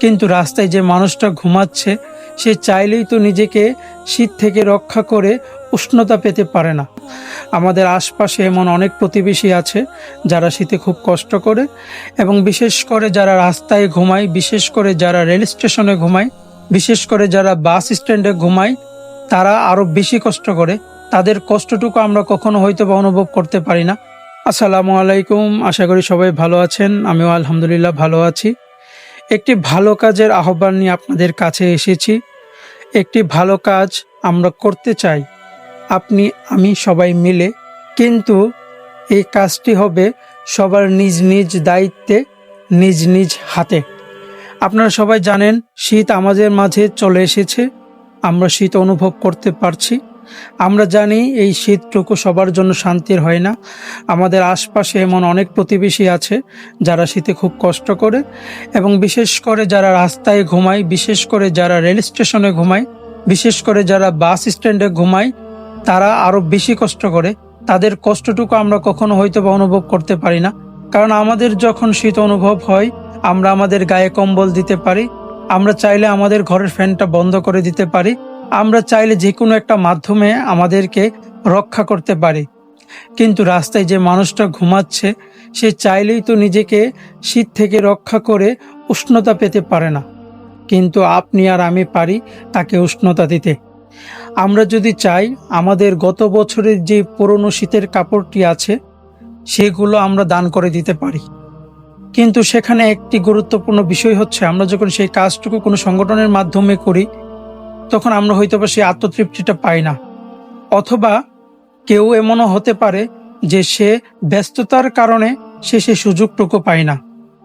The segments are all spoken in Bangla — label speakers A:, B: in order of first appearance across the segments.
A: কিন্তু রাস্তায় যে মানুষটা ঘুমাচ্ছে, সে চাইলেই তো নিজেকে শীত থেকে রক্ষা করে উষ্ণতা পেতে পারে না। আমাদের আশপাশে এমন অনেক প্রতিবেশী আছে, যারা শীতে খুব কষ্ট করে এবং বিশেষ করে যারা রাস্তায় ঘুমায়, বিশেষ করে যারা রেল স্টেশনে ঘুমায়, বিশেষ করে যারা বাস স্ট্যান্ডে ঘুমায়, তারা আরও বেশি কষ্ট করে। তাদের কষ্টটুকু আমরা কখনো হয়তো বা অনুভব করতে পারি না। আসসালামু আলাইকুম, আশা করি সবাই ভালো আছেন, আমিও আলহামদুলিল্লাহ ভালো আছি। একটি ভালো কাজের আহ্বান নিয়ে আপনাদের কাছে এসেছি। একটি ভালো কাজ আমরা করতে চাই। আপনি, আমি সবাই মিলে। কিন্তু এই কাজটি হবে সবার নিজ নিজ দায়িত্বে, নিজ নিজ হাতে। আপনারা সবাই জানেন, শীত আমাদের মাঝে চলে এসেছে। আমরা শীত অনুভব করতে পারছি। আমরা জানি এই শীতটুকু সবার জন্য শান্তির হয় না। আমাদের আশপাশে এমন অনেক প্রতিবেশী আছে যারা শীতে খুব কষ্ট করে এবং বিশেষ করে যারা রাস্তায় ঘুমায়, বিশেষ করে যারা রেল স্টেশনে ঘুমায়, বিশেষ করে যারা বাস স্ট্যান্ডে ঘুমায়, তারা আরও বেশি কষ্ট করে। তাদের কষ্টটুকু আমরা কখনো হয়তো বা অনুভব করতে পারি না। কারণ আমাদের যখন শীত অনুভব হয়, আমরা আমাদের গায়ে কম্বল দিতে পারি, আমরা চাইলে আমাদের ঘরের ফ্যানটা বন্ধ করে দিতে পারি। আমরা চাইলে যে কোনো একটা মাধ্যমে আমাদেরকে রক্ষা করতে পারি। কিন্তু রাস্তায় যে মানুষটা ঘুমাচ্ছে, সে চাইলেই তো নিজেকে শীত থেকে রক্ষা করে উষ্ণতা পেতে পারে না। কিন্তু আপনি আর আমি পারি তাকে উষ্ণতা দিতে। আমরা যদি চাই আমাদের গত বছরের যে পুরনো শীতের কাপড়টি আছে, সেগুলো আমরা দান করে দিতে পারি। কিন্তু সেখানে একটি গুরুত্বপূর্ণ বিষয় হচ্ছে, আমরা যখন সেই কাজটুকু কোনো সংগঠনের মাধ্যমে করি তখন আমরা হয়তো বা সেই আত্মতৃপ্তিটা পাই না। অথবা কেউ এমনও হতে পারে যে সে ব্যস্ততার কারণে সে সে সুযোগটুকু পায় না।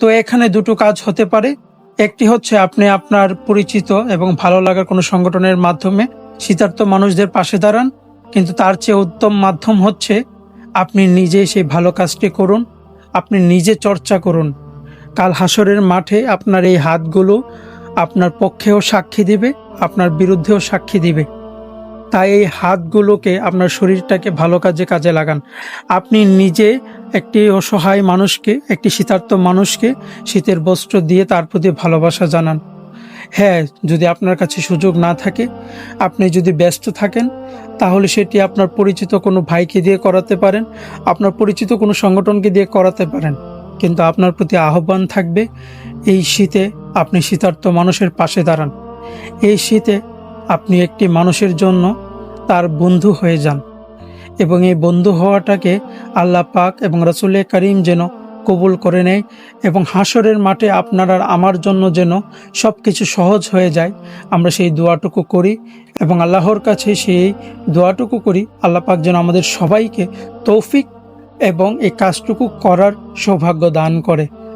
A: তো এখানে দুটো কাজ হতে পারে। একটি হচ্ছে আপনি আপনার পরিচিত এবং ভালো লাগার কোনো সংগঠনের মাধ্যমে শীতার্থ মানুষদের পাশে দাঁড়ান, কিন্তু তার চেয়ে উত্তম মাধ্যম হচ্ছে আপনি নিজে সেই ভালো কাজটি করুন, আপনি নিজে চর্চা করুন। কাল হাসরের মাঠে আপনার এই হাতগুলো আপনার পক্ষেও সাক্ষী দিবে, আপনার বিরুদ্ধেও সাক্ষী দিবে। তাই এই হাতগুলোকে আপনার শরীরটাকে ভালো কাজে কাজে লাগান। আপনি নিজে একটি অসহায় মানুষকে, একটি শীতার্থ মানুষকে শীতের বস্ত্র দিয়ে তার প্রতি ভালোবাসা জানান। হ্যাঁ যদি আপনার কাছে সুযোগ না থাকে, আপনি যদি ব্যস্ত থাকেন, তাহলে সেটি আপনার পরিচিত কোনো ভাইকে দিয়ে করাতে পারেন, আপনার পরিচিত কোনো সংগঠনকে দিয়ে করাতে পারেন। কিন্তু আপনার প্রতি আহ্বান থাকবে, এই শীতে আপনি শীতার্থ মানুষের পাশে দাঁড়ান। এই শীতে আপনি একটি মানুষের জন্য তার বন্ধু হয়ে যান এবং এই বন্ধু হওয়াটাকে আল্লাহ পাক এবং রসুল করিম যেন কবুল করে নেয় এবং হাসরের মাঠে আপনার আর আমার জন্য যেন সব কিছু সহজ হয়ে যায়, আমরা সেই দোয়াটুকু করি এবং আল্লাহর কাছে সেই দোয়াটুকু করি, আল্লাহ পাক যেন আমাদের সবাইকে তৌফিক এবং এই কাজটুকু করার সৌভাগ্য দান করে।